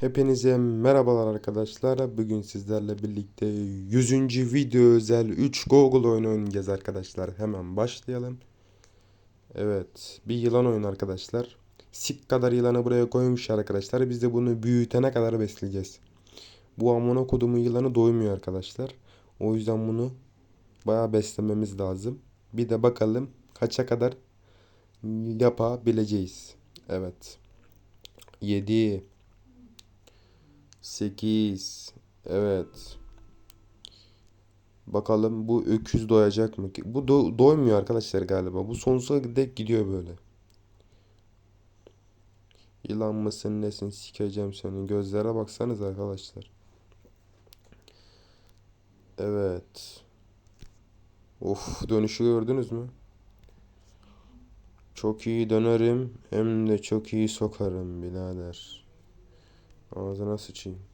Hepinize merhabalar arkadaşlar. Bugün sizlerle birlikte 100. video özel 3 Google oyunu oynayacağız arkadaşlar. Hemen başlayalım. Evet, bir yılan oyunu arkadaşlar. Sik kadar yılanı buraya koymuşlar arkadaşlar. Biz de bunu büyütene kadar besleyeceğiz. Bu amına kodumun yılanı doymuyor arkadaşlar. O yüzden bunu bayağı beslememiz lazım. Bir de bakalım kaça kadar yapabileceğiz. Evet. 7 8 Evet. Bakalım bu öküz doyacak mı? Bu do- doymuyor arkadaşlar galiba. Bu sonsuza dek gidiyor böyle. Yılan mısın nesin sikeceğim senin. Gözlere baksanız arkadaşlar. Evet. Of dönüşü gördünüz mü? Çok iyi dönerim hem de çok iyi sokarım birader. Ağzına sıçayım.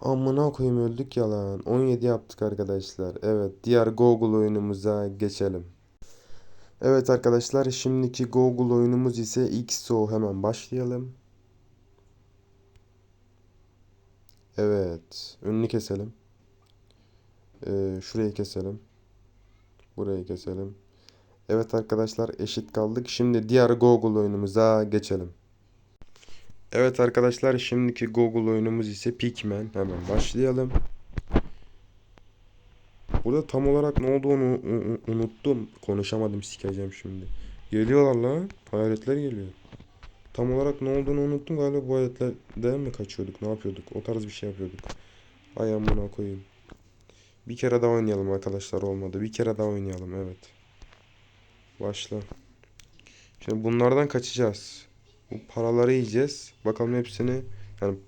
Amına koyayım öldük ya lan. 17 yaptık arkadaşlar. Evet diğer Google oyunumuza geçelim. Evet arkadaşlar şimdiki Google oyunumuz ise XO hemen başlayalım. Evet önünü keselim. Ee, şurayı keselim. Burayı keselim. Evet arkadaşlar eşit kaldık. Şimdi diğer Google oyunumuza geçelim. Evet arkadaşlar şimdiki Google oyunumuz ise Pikmin. Hemen başlayalım. Burada tam olarak ne olduğunu unuttum. Konuşamadım sikeceğim şimdi. Geliyorlar lan. Hayaletler geliyor. Tam olarak ne olduğunu unuttum galiba bu hayaletlerden mi kaçıyorduk ne yapıyorduk o tarz bir şey yapıyorduk. Ay amına koyayım. Bir kere daha oynayalım arkadaşlar olmadı. Bir kere daha oynayalım evet. Başla. Şimdi bunlardan kaçacağız. Bu paraları yiyeceğiz. Bakalım hepsini yani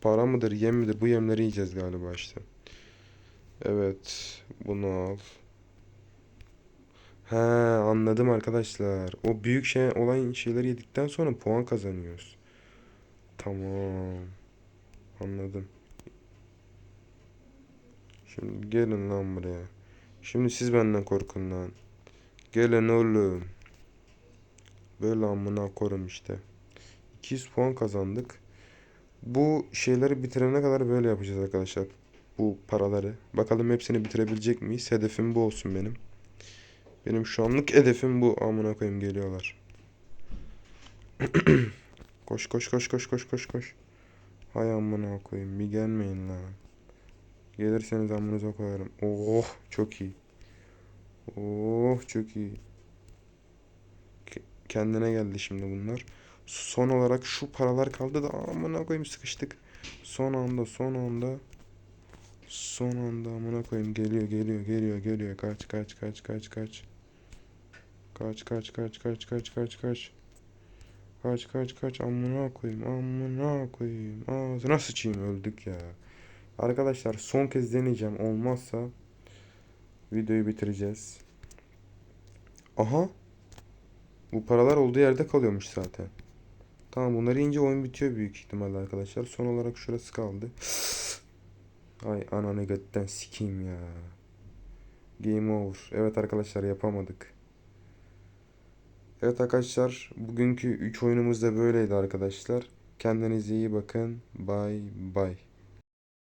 para mıdır yem midir bu yemleri yiyeceğiz galiba işte. Evet bunu al. He anladım arkadaşlar. O büyük şey olan şeyleri yedikten sonra puan kazanıyoruz. Tamam. Anladım. Şimdi gelin lan buraya. Şimdi siz benden korkun lan. Gelin oğlum. Böyle amına korum işte. 200 puan kazandık. Bu şeyleri bitirene kadar böyle yapacağız arkadaşlar. Bu paraları. Bakalım hepsini bitirebilecek miyiz? Hedefim bu olsun benim. Benim şu anlık hedefim bu. Amına koyayım geliyorlar. Koş koş koş koş koş koş koş. Hay amına koyayım bir gelmeyin lan. Gelirseniz amınıza koyarım. Oh çok iyi. Oh çok iyi. Ke- Kendine geldi şimdi bunlar. Son olarak şu paralar kaldı da amına koyayım sıkıştık. Son anda son anda son anda amına koyayım geliyor geliyor geliyor geliyor. Kaç kaç kaç kaç kaç. Kaç kaç kaç kaç kaç kaç kaç. Kaç kaç kaç. Amına koyayım amına koyayım. Ağzına sıçayım öldük ya. Arkadaşlar son kez deneyeceğim. Olmazsa videoyu bitireceğiz. Aha bu paralar olduğu yerde kalıyormuş zaten Tamam bunları ince oyun bitiyor büyük ihtimalle arkadaşlar. Son olarak şurası kaldı. Ay ananı götten sikeyim ya. Game over. Evet arkadaşlar yapamadık. Evet arkadaşlar bugünkü 3 oyunumuz da böyleydi arkadaşlar. Kendinize iyi bakın. Bye bye.